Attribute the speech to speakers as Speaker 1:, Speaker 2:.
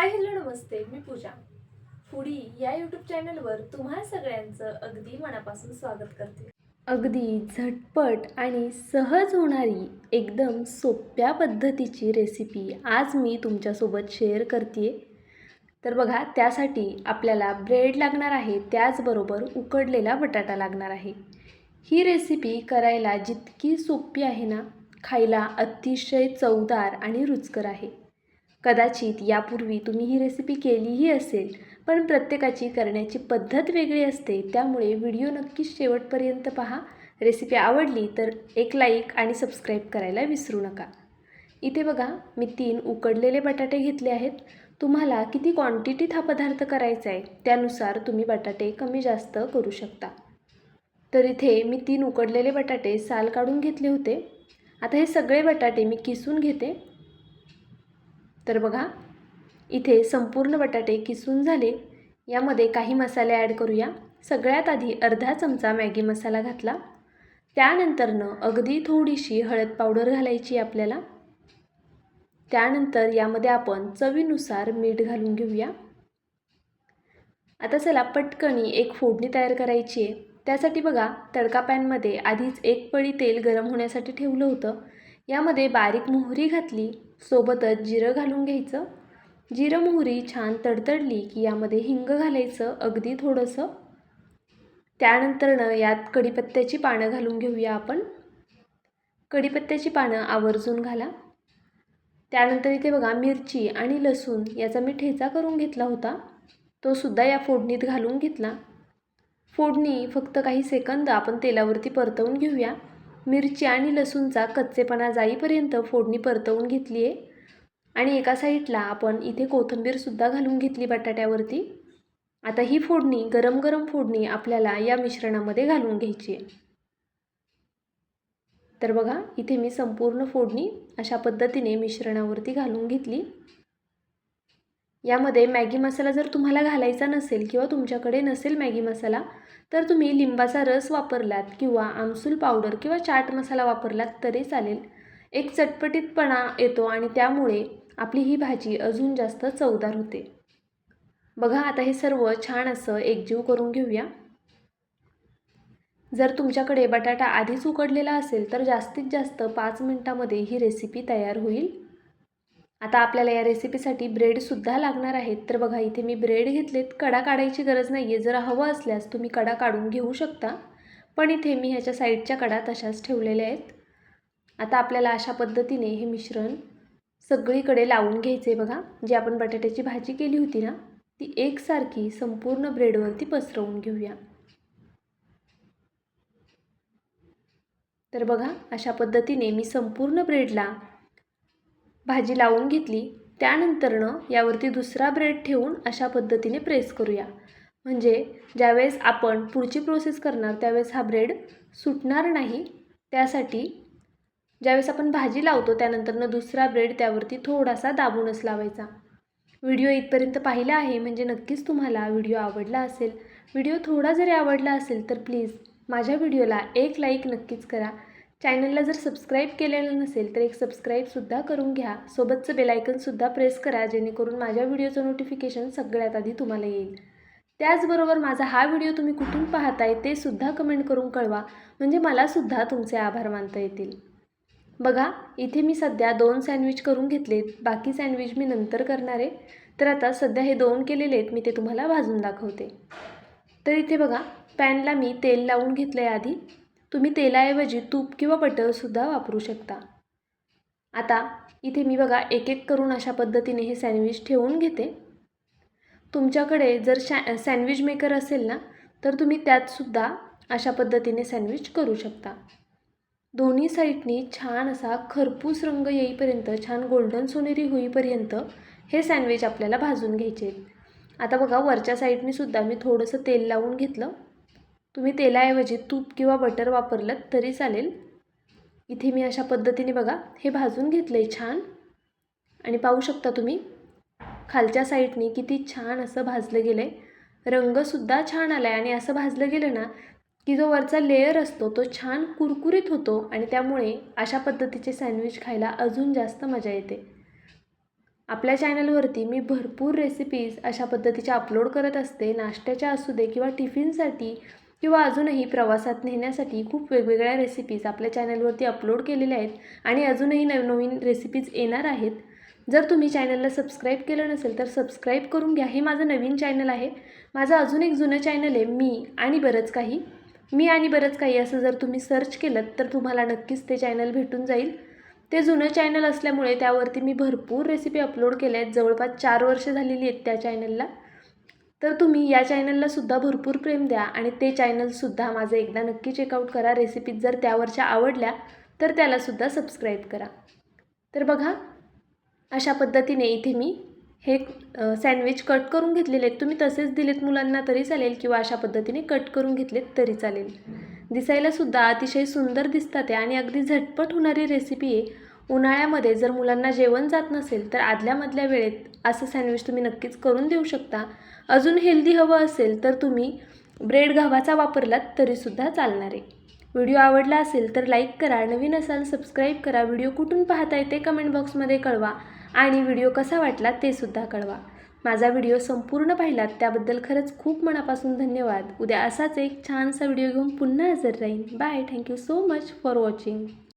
Speaker 1: हाय hello नमस्ते मी Pooja. Foodie या यूट्यूब चॅनलवर तुम्हा सगळ्यांचं अगदी मनापासून स्वागत करते. अगदी झटपट आणि सहज होणारी एकदम सोप्या पद्धतीची रेसिपी आज मी तुमच्यासोबत शेअर करते तर बघा त्यासाठी आपल्याला ब्रेड लागणार आहे त्याचबरोबर उकडलेला बटाटा लागणार आहे. ही रेसिपी करायला जितकी सोपी आहे ना खायला अतिशय चवदार आणि रुचकर आहे. कदाचित यापूर्वी तुम्ही ही रेसिपी केलीही असेल पण प्रत्येकाची करण्याची पद्धत वेगळी असते. त्यामुळे व्हिडिओ नक्कीच शेवटपर्यंत पहा. रेसिपी आवडली तर एक लाईक आणि सबस्क्राईब करायला विसरू नका. इथे बघा मी तीन उकडलेले बटाटे घेतले आहेत. तुम्हाला किती क्वांटिटीत हा पदार्थ करायचा आहे त्यानुसार तुम्ही बटाटे कमी जास्त करू शकता. तर इथे मी तीन उकडलेले बटाटे साल काढून घेतले होते. आता हे सगळे बटाटे मी किसून घेते. तर बघा इथे संपूर्ण बटाटे किसून झाले. यामध्ये काही मसाले ॲड करूया. सगळ्यात आधी अर्धा चमचा मॅगी मसाला घातला. त्यानंतरनं अगदी थोडीशी हळद पावडर घालायची आपल्याला. त्यानंतर यामध्ये आपण चवीनुसार मीठ घालून घेऊया. आता चला पटकनी एक फोडणी तयार करायची आहे. त्यासाठी बघा तडका पॅनमध्ये आधीच एक पळी तेल गरम होण्यासाठी ठेवलं होतं. यामध्ये बारीक मोहरी घातली सोबतच जिरं घालून घ्यायचं. जिरं मोहरी छान तडतडली की यामध्ये हिंग घालायचं अगदी थोडंसं. त्यानंतरनं यात कढीपत्त्याची पानं घालून घेऊया आपण. कढीपत्त्याची पानं आवर्जून घाला. त्यानंतर इथे बघा मिरची आणि लसूण याचा मी ठेचा करून घेतला होता. तो सुद्धा या फोडणीत घालून घेतला. फोडणी फक्त काही सेकंद आपण तेलावरती परतवून घेऊया. मिरची आणि लसूणचा कच्चेपणा जाईपर्यंत फोडणी परतवून घेतली आहे आणि एका साईडला आपण इथे कोथिंबीरसुद्धा घालून घेतली बटाट्यावरती. आता ही फोडणी गरम गरम फोडणी आपल्याला या मिश्रणामध्ये घालून घ्यायची आहे. तर बघा इथे मी संपूर्ण फोडणी अशा पद्धतीने मिश्रणावरती घालून घेतली. यामध्ये मॅगी मसाला जर तुम्हाला घालायचा नसेल किंवा तुमच्याकडे नसेल मॅगी मसाला तर तुम्ही लिंबाचा रस वापरलात किंवा आमसूल पावडर किंवा चाट मसाला वापरलात तरी चालेल. एक चटपटीतपणा येतो आणि त्यामुळे आपली ही भाजी अजून जास्त चवदार होते. बघा आता हे सर्व छान असं एकजीव करून घेऊया. जर तुमच्याकडे बटाटा आधीच उकडलेला असेल तर जास्तीत जास्त पाच मिनटामध्ये ही रेसिपी तयार होईल. आता आपल्याला या रेसिपीसाठी ब्रेडसुद्धा लागणार आहेत तर बघा इथे मी ब्रेड घेतलेत. कडा काढायची गरज नाही आहे जर हवं असल्यास तुम्ही कडा काढून घेऊ शकता. पण इथे मी ह्याच्या साईडच्या कडा तशाच ठेवलेल्या आहेत. आता आपल्याला अशा पद्धतीने हे मिश्रण सगळीकडे लावून घ्यायचे बघा. जी आपण बटाट्याची भाजी केली होती ना ती एकसारखी संपूर्ण ब्रेडवरती पसरवून घेऊया. तर बघा अशा पद्धतीने मी संपूर्ण ब्रेडला भाजी लावून घेतली. त्यानंतरनं यावरती दुसरा ब्रेड ठेवून अशा पद्धतीने प्रेस करूया. म्हणजे ज्यावेळेस आपण पुढची प्रोसेस करणार त्यावेळेस हा ब्रेड सुटणार नाही. त्यासाठी ज्यावेळेस आपण भाजी लावतो त्यानंतरनं दुसरा ब्रेड त्यावरती थोडासा दाबूनच लावायचा. व्हिडिओ इथपर्यंत पाहिला आहे म्हणजे नक्कीच तुम्हाला व्हिडिओ आवडला असेल. व्हिडिओ थोडा जरी आवडला असेल तर प्लीज माझ्या व्हिडिओला एक लाईक नक्कीच करा. चॅनलला जर सबस्क्राईब केलेलं नसेल तर एक सबस्क्राईबसुद्धा करून घ्या. सोबतचं बेलायकनसुद्धा प्रेस करा जेणेकरून माझ्या व्हिडिओचं नोटिफिकेशन सगळ्यात आधी तुम्हाला येईल. त्याचबरोबर माझा हा व्हिडिओ तुम्ही कुठून पाहताय ते सुद्धा कमेंट करून कळवा. म्हणजे मलासुद्धा तुमचे आभार मानता येतील. बघा इथे मी सध्या दोन सँडविच करून घेतलेत. बाकी सँडविच मी नंतर करणार आहे. तर आता सध्या हे दोन केलेले आहेत मी ते तुम्हाला भाजून दाखवते. तर इथे बघा पॅनला मी तेल लावून घेतलं आहे आधी. तुम्ही तेलाऐवजी तूप किंवा बटरसुद्धा वापरू शकता. आता इथे मी बघा एक एक करून अशा पद्धतीने हे सँडविच ठेवून घेते. तुमच्याकडे जर शॅ सँडविच मेकर असेल ना तर तुम्ही त्यातसुद्धा अशा पद्धतीने सँडविच करू शकता. दोन्ही साईडनी छान असा खरपूस रंग येईपर्यंत छान गोल्डन सोनेरी होईपर्यंत हे सँडविच आपल्याला भाजून घ्यायचे आता बघा वरच्या साईडनीसुद्धा मी थोडंसं तेल लावून घेतलं. तुम्ही तेलाऐवजी तूप किंवा बटर वापरलं तरी चालेल. इथे मी अशा पद्धतीने बघा हे भाजून घेतलं आहे छान. आणि पाहू शकता तुम्ही खालच्या साईडने किती छान असं भाजलं गेलं आहे रंगसुद्धा छान आला आहे आणि असं भाजलं गेलं ना की जो वरचा लेयर असतो तो छान कुरकुरीत होतो आणि त्यामुळे अशा पद्धतीचे सँडविच खायला अजून जास्त मजा येते. आपल्या चॅनलवरती मी भरपूर रेसिपीज अशा पद्धतीच्या अपलोड करत असते. नाश्त्याच्या असू दे किंवा टिफिनसाठी किंवा अजूनही प्रवासात नेण्यासाठी खूप वेगवेगळ्या रेसिपीज आपल्या चॅनलवरती अपलोड केलेल्या आहेत आणि अजूनही नवनवीन रेसिपीज येणार आहेत. जर तुम्ही चॅनलला सबस्क्राईब केलं नसेल तर सबस्क्राईब करून घ्या. हे माझं नवीन चॅनल आहे. माझं अजून एक जुनं चॅनल आहे मी आणि बरंच काही. मी आणि बरंच काही असं जर तुम्ही सर्च केलं तर तुम्हाला नक्कीच ते चॅनल भेटून जाईल. ते जुनं चॅनल असल्यामुळे त्यावरती मी भरपूर रेसिपी अपलोड केल्या आहेत. जवळपास चार वर्ष झालेली आहेत त्या चॅनलला तर तुम्ही या चॅनलला सुद्धा भरपूर प्रेम द्या आणि ते चॅनलसुद्धा माझं एकदा नक्की चेकआउट करा. रेसिपीज जर त्यावरच्या आवडल्या तर त्यालासुद्धा सबस्क्राईब करा. तर बघा अशा पद्धतीने इथे मी हे सँडविच कट करून घेतलेले आहेत. तुम्ही तसेच दिलेत मुलांना तरी चालेल किंवा अशा पद्धतीने कट करून घेतलेत तरी चालेल. दिसायलासुद्धा अतिशय सुंदर दिसतात आहे आणि अगदी झटपट होणारी रेसिपी आहे. उन्हाळ्यामध्ये जर मुलांना जेवण जात नसेल तर आदल्यामधल्या वेळेत असं सँडविच तुम्ही नक्कीच करून देऊ शकता. अजून हेल्दी हवं असेल तर तुम्ही ब्रेड गव्हाचा वापरलात तरीसुद्धा चालणार आहे. व्हिडिओ आवडला असेल तर लाईक करा नवीन असाल सबस्क्राईब करा व्हिडिओ कुठून पाहताय ते कमेंट बॉक्समध्ये कळवा आणि व्हिडिओ कसा वाटला ते सुद्धा कळवा. माझा व्हिडिओ संपूर्ण पाहिलात त्याबद्दल खरंच खूप मनापासून धन्यवाद. उद्या असाच एक छानसा व्हिडिओ घेऊन पुन्हा हजर राहीन. Bye thank you so much for watching